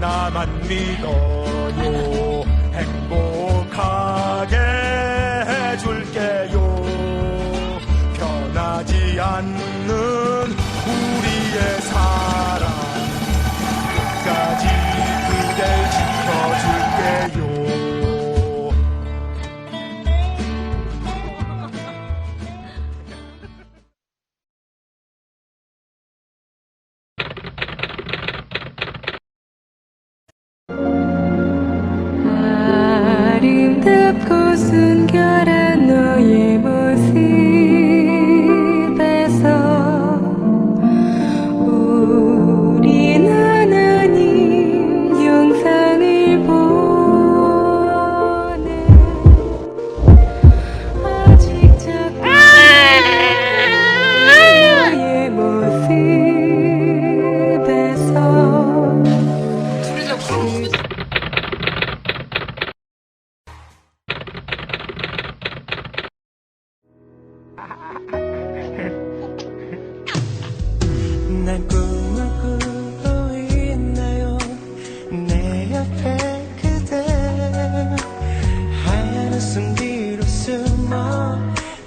나만 믿어요. 행복 난 꿈을 꾸고 있나요? 내 옆에 그대 하얀 웃음 뒤로 숨어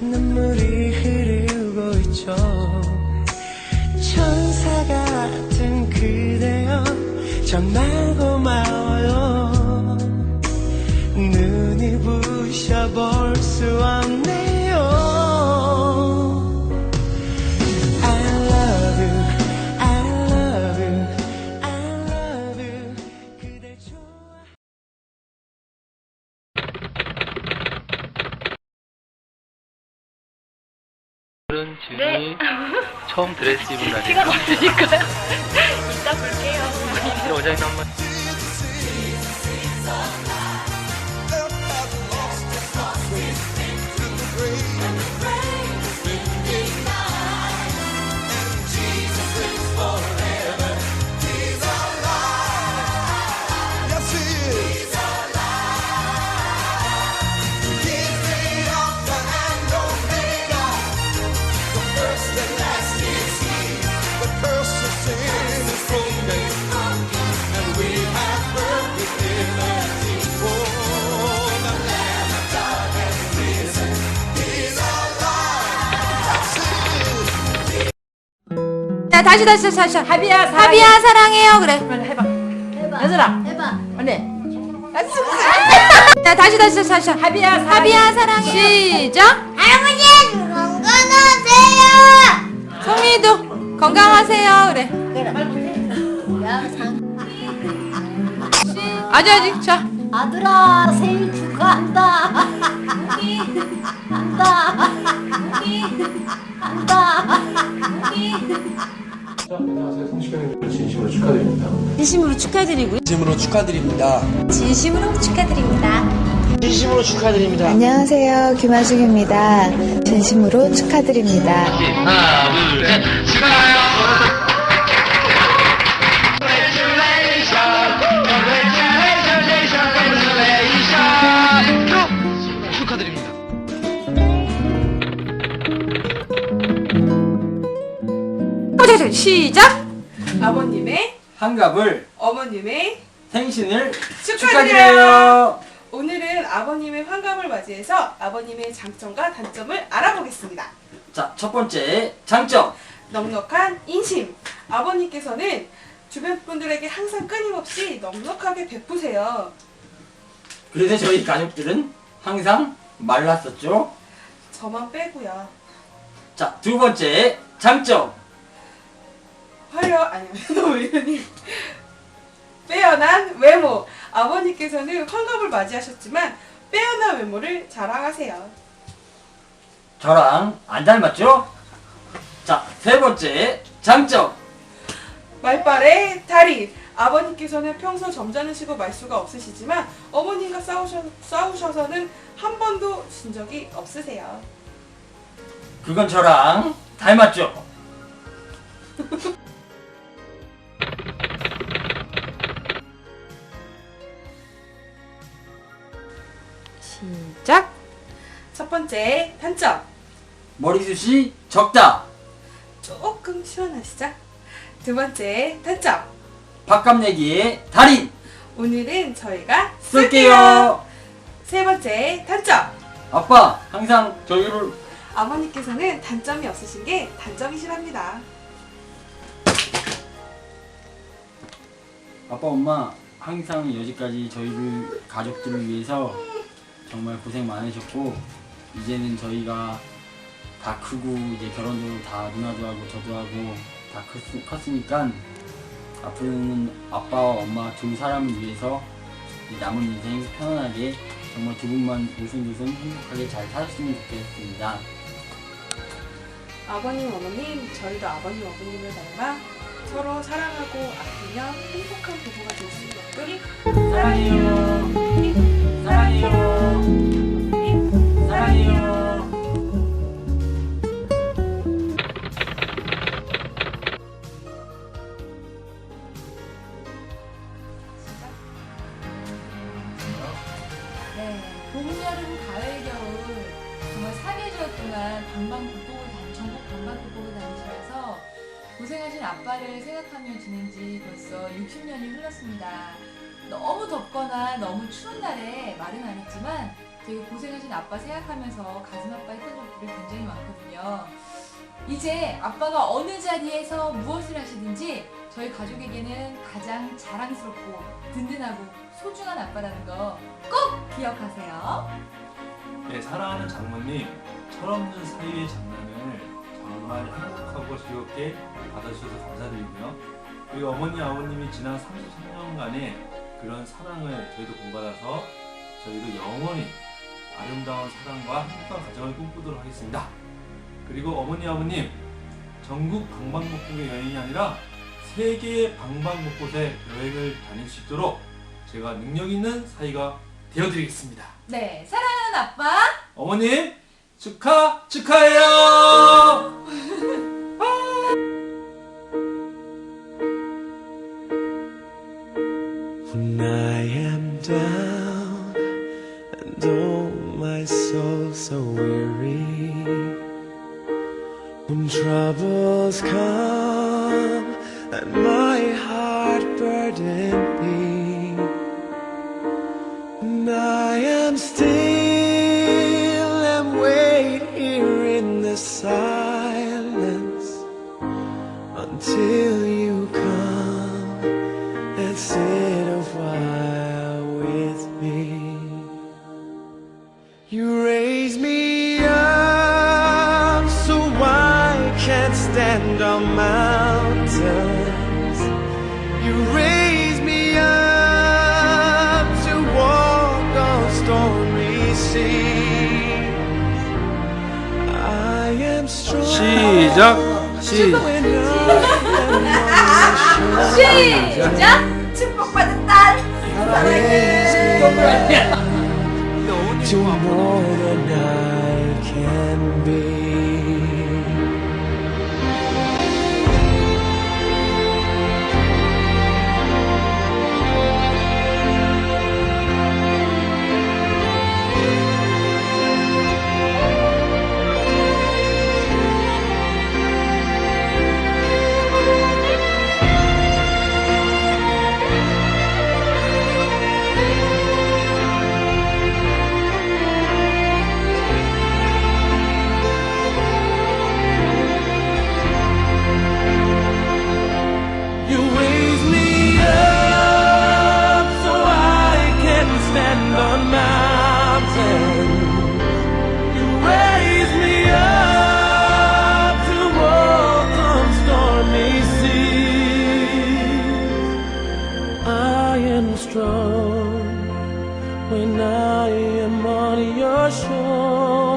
눈물이 흐르고 있죠. 천사 같은 그대여 정말 고마워요. 눈이 부셔 볼 수 없네 오늘은 지훈이 처음 드레스 입은 날이에요. 시간 없으니까요. 이따 볼게요. 원장님 한번 자 다시 다시 다시 다시 하비야 사랑해. 하비야 사랑해요 그래 빨리 해봐. 얘들아. 해봐. 빨리. 자 다시 다시 다시 다시 하비야 사랑해. 하비야 사랑해 시작 할아버지 건강하세요. 송이도 건강하세요 그래 아직 아직 자 아들아 생일 축하한다. 한다. 한다. 진심으로 축하드립니다. 진심으로 축하드리고요. 진심으로 축하드립니다. 진심으로 축하드립니다. 진심으로 축하드립니다. 안녕하세요. 김하중입니다. 진심으로 축하드립니다. 하나, 둘, 셋, 축하해요. 자, 시작 아버님의 한갑을 어머님의 생신을 축하드려요. 축하드려요. 오늘은 아버님의 환갑을 맞이해서 아버님의 장점과 단점을 알아보겠습니다. 자, 첫 번째 장점. 넉넉한 인심. 아버님께서는 주변 분들에게 항상 끊임없이 넉넉하게 베푸세요. 그래서 저희 가족들은 항상 말랐었죠. 저만 빼고요. 자, 두 번째 장점. 화려 아니요 노무현님 빼어난 외모. 아버님께서는 환갑을 맞이하셨지만 빼어난 외모를 자랑하세요. 저랑 안 닮았죠? 자, 세 번째 장점. 말빨의 달인. 아버님께서는 평소 점잖으시고 말수가 없으시지만 어머님과 싸우셔, 싸우셔서는 한 번도 진 적이 없으세요. 그건 저랑 닮았죠? 번째 단점. 머리숱이 적다. 조금 시원하시죠? 두 번째 단점. 밥값 내기의 달인 오늘은 저희가 쓸게요. 세 번째 단점. 아빠 항상 저희를 아버님께서는 단점이 없으신 게 단점이시랍니다. 아빠 엄마 항상 여지까지 저희를 가족들을 위해서 정말 고생 많으셨고 이제는 저희가 다 크고 이제 결혼도 다 누나도 하고 저도 하고 다 컸, 컸으니까 앞으로는 아빠와 엄마 두 사람을 위해서 이 남은 인생 편안하게 정말 두 분만 오순도순 행복하게 잘 살았으면 좋겠습니다. 아버님, 어머님, 저희도 아버님, 어머님을 닮아 서로 사랑하고 아끼며 행복한 부부가 될 수 있게끔 사랑해요. 네, 봄, 여름, 가을, 겨울 정말 4계절 동안 방방곡곡을 다니, 전국 방방곡곡을 다니시면서 고생하신 아빠를 생각하며 지낸 지 벌써 60년이 흘렀습니다. 너무 덥거나 너무 추운 날에 말은 안 했지만 되게 고생하신 아빠 생각하면서 가슴 아파했던 적들이 굉장히 많거든요. 이제 아빠가 어느 자리에서 무엇을 하시든지 저희 가족에게는 가장 자랑스럽고 든든하고 소중한 아빠라는 거 꼭 기억하세요. 네, 사랑하는 장모님, 철없는 사이의 장난을 정말 행복하고 즐겁게 받아주셔서 감사드리고요. 우리 어머니, 아버님이 지난 33년간의 그런 사랑을 저희도 본받아서 저희도 영원히 아름다운 사랑과 행복한 가정을 꿈꾸도록 하겠습니다. 그리고 어머니, 아버님, 전국 방방곡곡의 여행이 아니라 세계의 방방곡곡에 여행을 다닐 수 있도록 제가 능력 있는 사이가 되어드리겠습니다. 네, 사랑하는 아빠. 어머님 축하 축하해요. When I am down and oh my soul so weary When troubles come and my heart burden You raise me up so I can stand on mountains. You raise me up to walk on stormy seas. I am strong. 시작. 시작. when I am on your shoulder. 시작. 축복받은 딸. to more than I can be. Am strong when I am on your shoulders.